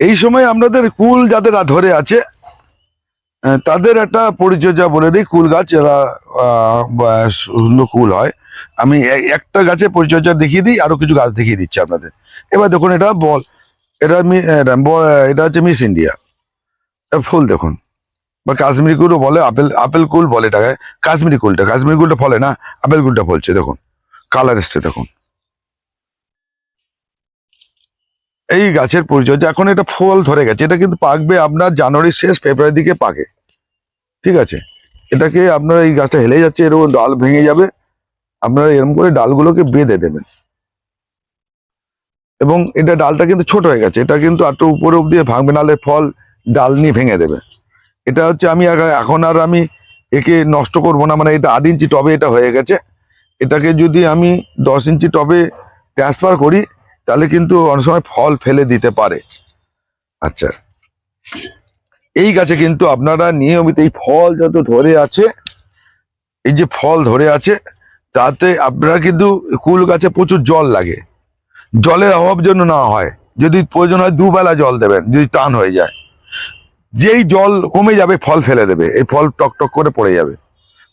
এই সময় আপনাদের কুল যাদের ধরে আছে তাদের একটা পরিচর্যা বলে দিই। কুল গাছ এরা সুন্দর কুল হয়, আমি একটা গাছে পরিচর্যা দেখিয়ে দিই, আরও কিছু গাছ দেখিয়ে দিচ্ছি আপনাদের। এবার দেখুন, এটা বল, এটা এটা হচ্ছে মিস ইন্ডিয়া। ফুল দেখুন। বা কাশ্মীরি কুলও বলে, আপেল আপেল কুল বলে এটাকে। কাশ্মীরি কুলটা কাশ্মীরি কুলটা ফলে না, আপেল কুলটা ফলছে, দেখুন। কালার এসছে, দেখুন। এই গাছের পরিচর্যা, এখন এটা ফল ধরে গেছে। এটা কিন্তু পাকবে আপনার জানুয়ারির শেষ, ফেব্রুয়ারির দিকে পাকে। ঠিক আছে? এটাকে আপনার এই গাছটা হেলে যাচ্ছে, এরকম ডাল ভেঙে যাবে। আপনারা এরকম করে ডালগুলোকে বেঁধে দেবেন। এবং এটা ডালটা কিন্তু ছোট হয়ে গেছে। এটা কিন্তু একটু উপরে অব্দি ভাঙবে, নাহলে ফল ডাল নিয়ে ভেঙে দেবে। এটা হচ্ছে আমি এখন আর আমি একে নষ্ট করব না মানে এটা আট ইঞ্চি টবে এটা হয়ে গেছে। এটাকে যদি আমি দশ ইঞ্চি টবে ট্রান্সফার করি তাহলে কিন্তু অনেক সময় ফল ফেলে দিতে পারে। আচ্ছা। এই গাছে কিন্তু আপনারা নিয়মিত এই ফল যত ধরে আছে, এই যে ফল ধরে আছে, তাতে আপনারা কিন্তু কুল গাছে প্রচুর জল লাগে। জলের অভাব জন্য না হয়। যদি প্রয়োজন হয় দুবেলা জল দেবেন, যদি টান হয়ে যায়। যেই জল কমে যাবে, ফল ফেলে দেবে। এই ফল টক টক করে পড়ে যাবে।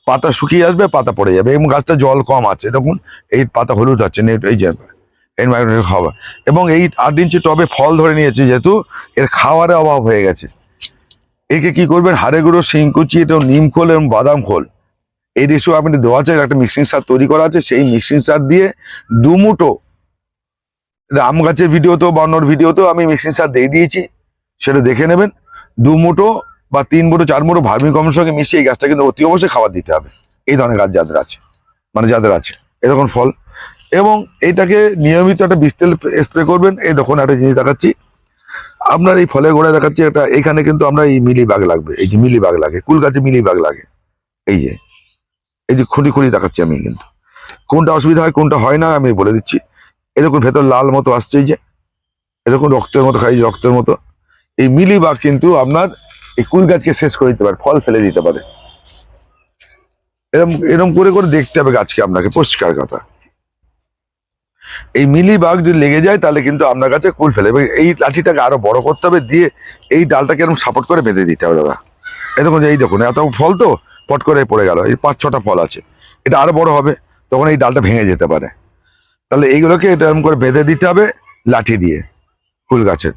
পাতা শুকিয়ে আসবে, পাতা পড়ে যাবে। এবং গাছটা জল কম আছে। দেখুন, এই পাতা হলুদ আছে এই যে মাইক্রোনিউট্রিয়েন্ট খাওয়া এবং এই আট ইঞ্চি টবে ফল ধরে নিয়েছে, যেহেতু এর খাওয়ারের অভাব হয়ে গেছে। একে কি করবেন? হাড়ে গুঁড়ো শিংকুচি এটা নিম খোল এবং বাদাম খোল। এই রেশিও আপনি দেওয়া আছে, একটা মিক্সিং সার তৈরি করা আছে। সেই মিক্সিং সার দিয়ে দুমুটো আম গাছের ভিডিওতেও বা অন্যর ভিডিওতেও আমি মিক্সিং সার দিয়ে দিয়েছি। সেটা দেখে নেবেন। দু মুঠো বা তিন মুঠো, চার মুঠো ভার্মি কমের সঙ্গে মিশিয়ে এই গাছটা কিন্তু অতি অবশ্যই খাবার দিতে হবে। এই ধরনের গাছ যাদের আছে মানে যাদের আছে, এরকম ফল এবং এটাকে নিয়মিত একটা বিষ তেল স্প্রে করবেন। এই দেখুন, একটা জিনিস দেখাচ্ছি। আপনার এই ফলে গোড়ায় দেখাচ্ছি, এটা এখানে কিন্তু আমরা এই মিলি বাগ লাগবে। এই যে মিলি বাগ লাগে কুল গাছে মিলি বাগ লাগে। এই যে এই যে খুঁড়ি খুঁড়ি দেখাচ্ছি আমি কিন্তু। কোনটা অসুবিধা হয়, কোনটা হয় না, আমি বলে দিচ্ছি। এরকম ভেতর লাল মতো আসছে এই যে। এরকম রক্তের মতো খাই, রক্তের মতো। এই মিলি বাগ কিন্তু আপনার এই কুল গাছকে শেষ করে দিতে পারে, ফল ফেলে দিতে পারে। এরম এরম করে করে দেখতে হবে গাছকে আপনাকে, পরিষ্কার কথা। এই মিলি বাগ যদি লেগে যায়, তাহলে কিন্তু আপনার কাছে কুল ফেলে। এবং এই লাঠিটাকে আরও বড় করতে হবে, দিয়ে এই ডালটাকে এরকম সাপোর্ট করে বেঁধে দিতে হবে, দাদা। এই দেখুন এই দেখুন, এত ফল তো পট করে পড়ে গেল, এই পাঁচ ছটা ফল আছে। এটা আরও বড় হবে, তখন এই ডালটা ভেঙে যেতে পারে। তাহলে এইগুলোকে এটা এরকম করে বেঁধে দিতে হবে, লাঠি দিয়ে, ফুল গাছের।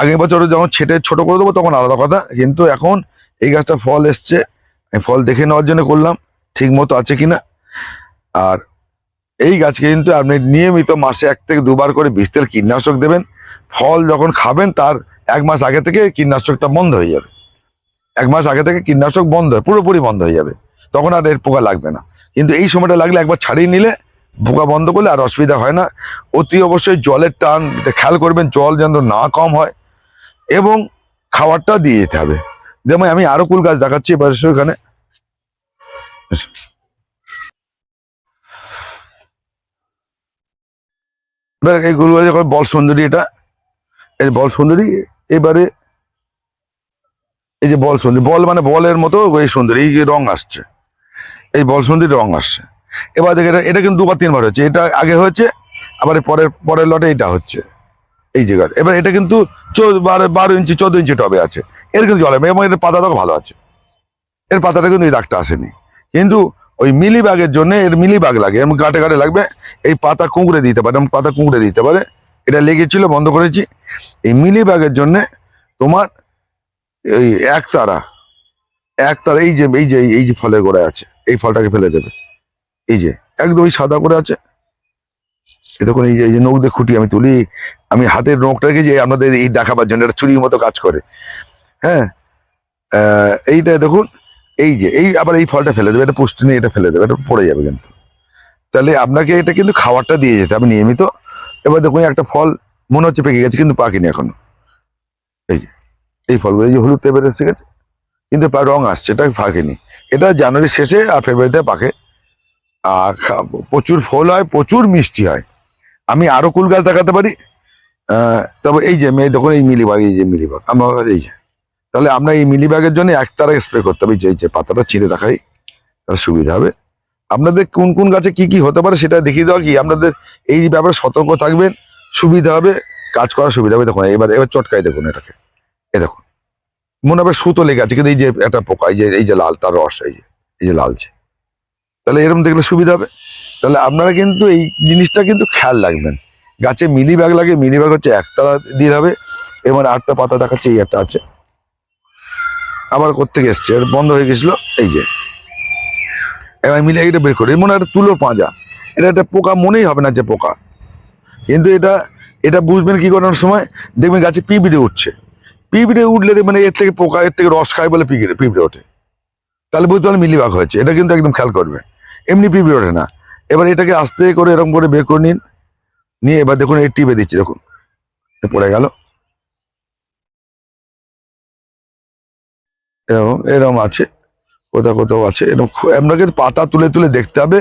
আগের বছর যখন ছেটে ছোট করে দেবো, তখন আলাদা কথা, কিন্তু এখন এই গাছটা ফল এসছে ফল দেখে নেওয়ার জন্য করলাম ঠিক মতো আছে কিনা। আর এই গাছকে কিন্তু আপনি নিয়মিত মাসে এক থেকে দুবার করে বিষ কীটনাশক দেবেন। ফল যখন খাবেন, তার এক মাস আগে থেকে কীটনাশকটা বন্ধ হয়ে যাবে। এক মাস আগে থেকে কীটনাশক বন্ধ হয়, পুরোপুরি বন্ধ হয়ে যাবে। তখন আর এর পোকা লাগবে না। কিন্তু এই সময়টা লাগলে একবার ছাড়িয়ে নিলে পোকা বন্ধ করলে আর অসুবিধা হয় না। অতি অবশ্যই জলের টান খেয়াল করবেন, জল যেন না কম হয়। এবং খাবারটা দিয়ে যেতে হবে। যেমন আমি আরও কুল গাছ দেখাচ্ছি, এবার এসো এখানে এসো। এবার এই গুলো যখন বল সুন্দরী এটা? এই বল সুন্দরী, এবারে এই যে বল সুন্দরী, বল মানে বলের মতো এই সুন্দরী, এই যে রং আসছে। এই বল সুন্দরী রং আসছে। এবার দেখে এটা এটা কিন্তু দুবার তিনবার হচ্ছে এটা আগে হয়েছে, আবার পরের পরের লটে এটা হচ্ছে। এই জায়গায় এবার এটা কিন্তু বারো ইঞ্চি, চোদ্দ ইঞ্চি টবে আছে। এর কিন্তু জলে এবং এর পাতাটাও ভালো আছে। এর পাতাটা কিন্তু এই দাগটা আসেনি। কিন্তু ওই মিলি বাগের জন্য এর মিলি বাগ লাগে এবং গাটে গাটে লাগবে, এই পাতা কুঁকড়ে দিতে পারে এবং পাতা কুঁকড়ে দিতে পারে। এটা লেগেছিল, বন্ধ করেছি। এই মিলি বাগের জন্য তোমার এই এক তারা এক তারা, এই যে এই যে এই যে ফলের গোড়ায় আছে, এই ফলটাকে ফেলে দেবে। এই যে, একদম এই সাদা করে আছে। দেখুন, এই যে এই যে নখ দিয়ে খুঁটি আমি তুলি, আমি হাতের নখটা যে আপনাদের এই দেখাবার জন্য, এটা চুরির মতো কাজ করে। হ্যাঁ এইটা দেখুন এই যে, এই আবার এই ফলটা ফেলে দেবে, এটা পুষ্টি নিয়ে এটা ফেলে দেবে, এটা পড়ে যাবে কিন্তু। তাহলে আপনাকে এটা কিন্তু খাবারটা দিয়ে যেতে হবে নিয়মিত। এবার দেখুন, একটা ফল মনে হচ্ছে পেকে গেছে, কিন্তু পাকেনি এখনও। এই যে, এই ফলগুলো, এই যে হলুদ টাইপের এসে গেছে, কিন্তু রং আসছে, এটা পাকেনি। এটা জানুয়ারি শেষে আর ফেব্রুয়ারিতে পাকে। আর প্রচুর ফল হয়, প্রচুর মিষ্টি হয়। আমি আরও কুল গাছ দেখাতে পারি। তবে এই যে, মেয়ে, দেখুন, এই মিলিবাগ এই যে মিলিবাগ আমার এই যে। তাহলে আমরা এই মিলি ব্যাগের জন্য একতারা স্প্রে করতে হবে, যে- যে পাতাটা ছিঁড়ে দেখাই, তাহলে সুবিধা হবে। আপনাদের কোন কোন গাছে কি কি হতে পারে সেটা দেখিয়ে দেওয়া কি? আপনাদের এই ব্যাপারে সতর্ক থাকবেন, সুবিধা হবে, কাজ করার সুবিধা হবে। দেখুন, এবার এবার চটকাই দেখুন এটাকে। এ দেখুন, মনে হবে সুতো লেগে আছে, কিন্তু এই যে একটা পোকা, এই যে এই যে লাল, তার রস, এই যে এই যে লালছে তাহলে এরকম দেখলে সুবিধা হবে। তাহলে আপনারা কিন্তু এই জিনিসটা কিন্তু খেয়াল রাখবেন। গাছে মিলি ব্যাগ লাগে, মিলি ব্যাগ হচ্ছে একতলা দিয়ে হবে, এবার আটটা পাতা দেখাচ্ছে, এই একটা আছে। আবার করতে এসছে? বন্ধ হয়ে গেছিল, এই যে। এবার মিলে এটা বের করি। মনে হয় তুলো পাঁজা। এটা একটা পোকা, মনেই হবে না যে পোকা। কিন্তু এটা এটা বুঝবেন কি করার সময়? দেখবেন গাছে পিঁপড়ে উঠছে। পিঁপড়ে উঠলে দেখবেন এর থেকে পোকা, এর থেকে রস খায় বলে পিঁপড়ে পিঁপড়ে ওঠে। তাহলে বুঝতে পারলে মিলিবাগ হয়েছে। এটা কিন্তু একদম খেয়াল করবে। এমনি পিঁপড়ে ওঠে না। এবার এটাকে আস্তে করে এরকম করে বের করে নিন। নিয়ে এবার দেখুন এই টিপে দিচ্ছি, দেখুন। পড়ে গেল। এরকম এরকম আছে, কোথাও কোথাও আছে এরকম আপনাকে পাতা তুলে তুলে দেখতে হবে।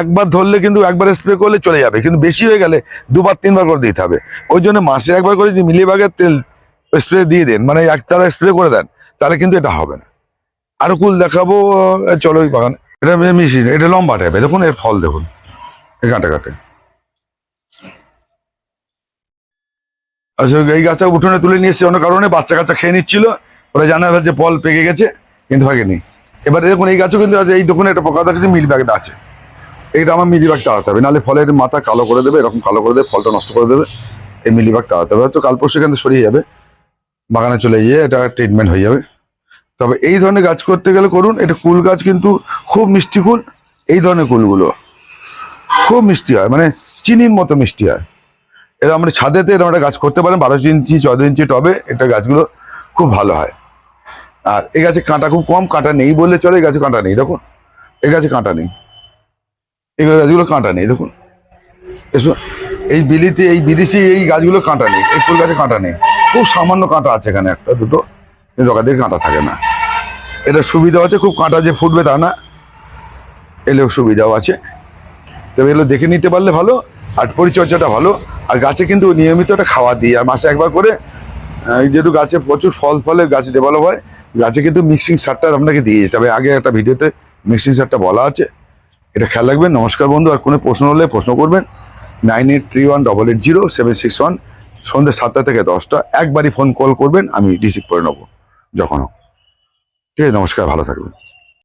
একবার ধরলে কিন্তু একবার স্প্রে করলে চলে যাবে, কিন্তু বেশি হয়ে গেলে দুবার, তিনবার করে দিতে হবে। ওই জন্য মাসে একবার করে যদি মিলিবাগের তেল স্প্রে দিয়ে দেন মানে একতারা স্প্রে করে দেন, তাহলে কিন্তু এটা হবে না। আরও কুল দেখাবো চলো ওই বাগানে। এটা মিশি এটা লম্বা টাইপের দেখুন এর ফল, দেখুন। এই কাটে কাটে আচ্ছা এই গাছটা উঠোনে তুলে নিয়ে এসছে অন্য কারণে বাচ্চা কাচ্চা খেয়ে নিচ্ছিল। ওরা জানা যে ফল পেকে গেছে কিন্তু ভাগেনি এবার দেখুন এই গাছও কিন্তু আছে, এই দেখুন একটা পোকা দেখেছি মিল ব্যাগটা আছে। এইটা আমার মিলিবাগ তাড়াতে হবে নাহলে ফলের মাথা কালো করে দেবে এরকম কালো করে দেবে ফলটা নষ্ট করে দেবে এই মিলিবাগ তাড়াতে হবে। হয়তো কাল পরশু থেকে সরিয়ে যাবে বাগানে চলে গিয়ে এটা ট্রিটমেন্ট হয়ে যাবে। তবে এই ধরনের গাছ করতে গেলে করুন এটা কুল গাছ কিন্তু খুব মিষ্টি কুল এই ধরনের কুলগুলো খুব মিষ্টি হয় মানে চিনির মতো মিষ্টি হয়। এরা আমরা ছাদেতে এরকম একটা গাছ করতে পারেন বারো ইঞ্চি চোদ্দ ইঞ্চি টবে এটা গাছগুলো খুব ভালো হয়। আর এ গাছে কাঁটা খুব কম, কাঁটা নেই বললে চলে এই গাছে কাঁটা নেই, দেখুন। এ গাছে কাঁটা নেই। এই গাছগুলো কাঁটা নেই, দেখুন। এসো, এই বিলিতে, এই বিদেশি এই গাছগুলো কাঁটা নেই, এই ফুল গাছে কাঁটা নেই। খুব সামান্য কাঁটা আছে এখানে একটা, দুটো। থেকে কাঁটা থাকে না। এটা সুবিধা আছে, খুব কাঁটা যে ফুটবে তা না। এলেও সুবিধাও আছে। তবে এগুলো দেখে নিতে পারলে ভালো, আর পরিচর্যাটা ভালো। আর গাছে কিন্তু নিয়মিত একটা খাওয়া দিই, আর মাসে একবার করে যেহেতু গাছে প্রচুর ফল ফলে গাছ ডেভেলপ হয় গাছে কিন্তু মিক্সিং সারটা আপনাকে দিয়ে যেতে হবে। আগে একটা ভিডিওতে মিক্সিং সারটা বলা আছে। এটা খেয়াল রাখবেন। নমস্কার বন্ধু, আর কোনো প্রশ্ন হলে প্রশ্ন করবেন। Nine eight three one double eight zero seven six one, সন্ধ্যে সাতটা থেকে দশটা। একবারই ফোন কল করবেন, আমি রিসিভ করে নেব। যখন হোক। ঠিক আছে, নমস্কার, ভালো থাকবেন।